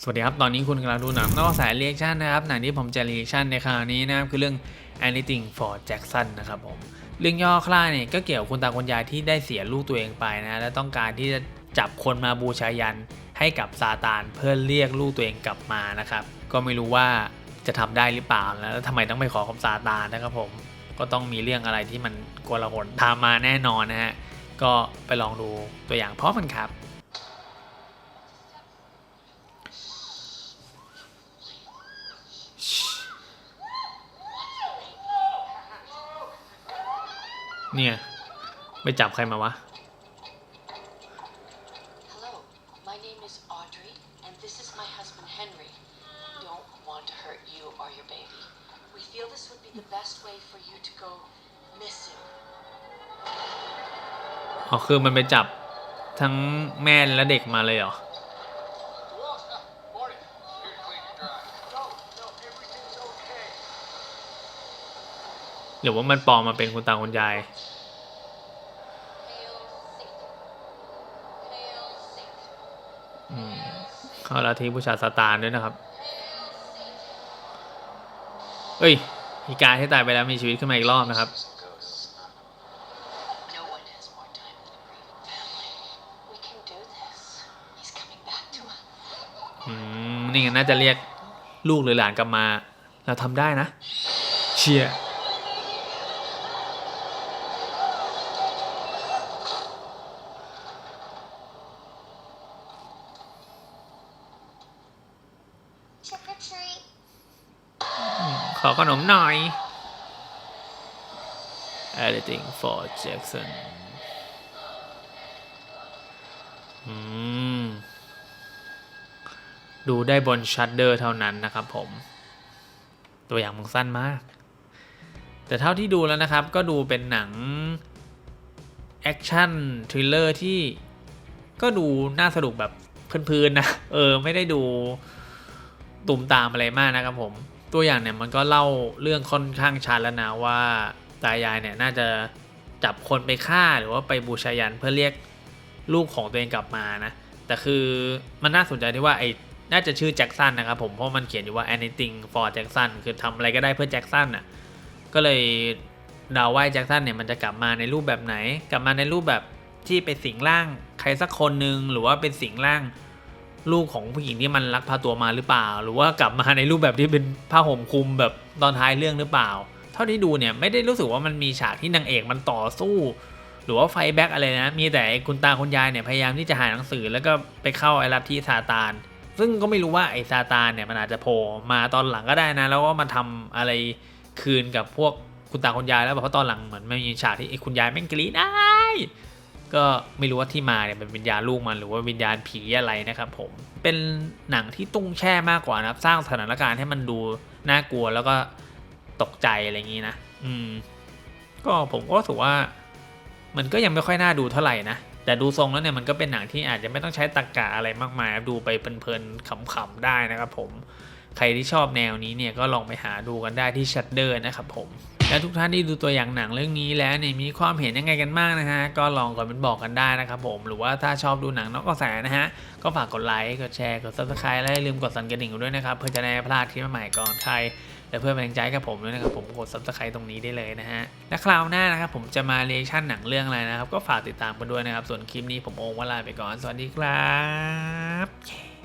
สวัสดีครับ ตอนนี้คุณกำลังดูหนังนอกสายเรียกชันนะครับ หนังที่ผมจะเรียกชันในคราวนี้นะครับคือเรื่อง Anything for Jackson นะครับผม เรื่องย่อคร่าเนี่ยก็เกี่ยวกับคุณตาคุณยายที่ได้เสียลูกตัวเองไปนะ และต้องการที่จะจับคนมาบูชายันให้กับซาตานเพื่อเรียกลูกตัวเองกลับมานะครับ ก็ไม่รู้ว่าจะทำได้หรือเปล่าแล้วทำไมต้องไปขอคำซาตานนะครับผม ก็ต้องมีเรื่องอะไรที่มันกลาหลตามมาแน่นอนนะฮะ ก็ไปลองดูตัวอย่างพร้อมกันครับ เนี่ยไปจับใครมาวะ Hello, my name is Audrey, and this is my husband Henry. We don't want to hurt you or your baby. We feel this would be the best way for you to go missing. อ๋อคือมันไปจับทั้งแม่และเด็กมาเลยเหรอ รือว่ามันปลอมมาเป็นคุณตาคุณยาย เข้าลัทธิบูชาซาตานด้วยนะครับ เอ้ยมีการที่ตายไปแล้วมีชีวิตขึ้นมาอีกรอบนะครับอืมนี่ไงน่าจะเรียกลูกหรือหลานกลับมา เราทำได้นะ เชียร์ อขนมหน่อย Editing for Jackson อืมดูได้บนชัดเดอร์เท่านั้นนะครับผม ตัวอย่างมันสั้นมาก แต่เท่าที่ดูแล้วนะครับ ก็ดูเป็นหนัง แอคชั่นทริลเลอร์ที่ก็ดูน่าสนุกแบบพื้นๆนะ เออ ไม่ได้ดูตุ่มตามอะไรมากนะครับผม ตัวอย่างเนี่ยมันก็เล่าเรื่องค่อนข้างชัดแล้วนะว่าตายายเนี่ยน่าจะจับคนไปฆ่าหรือว่าไปบูชายันเพื่อเรียกลูกของตัวเองกลับมานะ แต่คือมันน่าสนใจที่ว่าไอ้น่าจะชื่อแจ็คสันนะครับผมเพราะมันเขียนอยู่ว่า anything for Jackson คือทำอะไรก็ได้เพื่อแจ็คสันอะก็เลยเดาว่าแจ็คสันเนี่ยมันจะกลับมาในรูปแบบไหน กลับมาในรูปแบบที่ไปสิงร่างใครสักคนหนึ่งหรือว่าเป็นสิงร่าง ลูกของผู้หญิงที่มันลักพาตัวมาหรือเปล่า หรือว่ากลับมาในรูปแบบที่เป็นผ้าห่มคลุมแบบตอนท้ายเรื่องหรือเปล่า เท่าที่ดูเนี่ยไม่ได้รู้สึกว่ามันมีฉากที่นางเอกมันต่อสู้ หรือว่าไฟแบ็กอะไรนะ มีแต่ไอ้คุณตาคุณยายเนี่ยพยายามที่จะหาหนังสือ แล้วก็ไปเข้าไอ้ลัทธิซาตาน ซึ่งก็ไม่รู้ว่าไอ้ซาตานเนี่ยมันอาจจะโผล่มาตอนหลังก็ได้นะ แล้วก็มาทำอะไรคืนกับพวกคุณตาคุณยายแล้วเพราะตอนหลังเหมือนไม่มีฉากที่ไอ้คุณยายแม่งกรี๊ดอ้ ก็ไม่รู้ว่าที่มาเนี่ยเป็นวิญญาณลูกมันหรือว่าวิญญาณผีอะไรนะครับผมเป็นหนังที่ตุ้งแช่มากกว่านะครับ สร้างสถานการณ์ให้มันดูน่ากลัวแล้วก็ตกใจอะไรอย่างนี้นะ อืม ก็ผมก็รู้สึกว่า มันก็ยังไม่ค่อยน่าดูเท่าไหร่นะแต่ดูทรงแล้วเนี่ยมันก็เป็นหนังที่อาจจะไม่ต้องใช้ตรรกกะอะไรมากมายดูไปเพลินๆขำๆได้นะครับผมใครที่ชอบแนวนี้เนี่ยก็ลองไปหาดูกันได้ที่ชัดเดอร์นะครับผม และทุกท่านที่ดูตัวอย่างหนังเรื่องนี้แล้วเนี่ยมีความเห็นยังไงกันบ้างนะฮะก็ลองคอมเมนต์บอกกันได้นะครับผมหรือว่าถ้าชอบดูหนังนอกกระแสนะฮะก็ฝากกดไลค์กดแชร์กด subscribe และอย่าลืมกดสั่นกระดิ่งด้วยนะครับเพื่อจะได้พลาดคลิปใหม่ก่อนใครและเพื่อเป็นกำลังใจกับผมด้วยนะครับผมกด subscribe ตรงนี้ได้เลยนะฮะและคราวหน้านะครับผมจะมาเรียชั่นหนังเรื่องอะไรนะครับก็ฝากติดตามกันด้วยนะครับส่วนคลิปนี้ผมโอมว่าลาไปก่อนสวัสดีครับ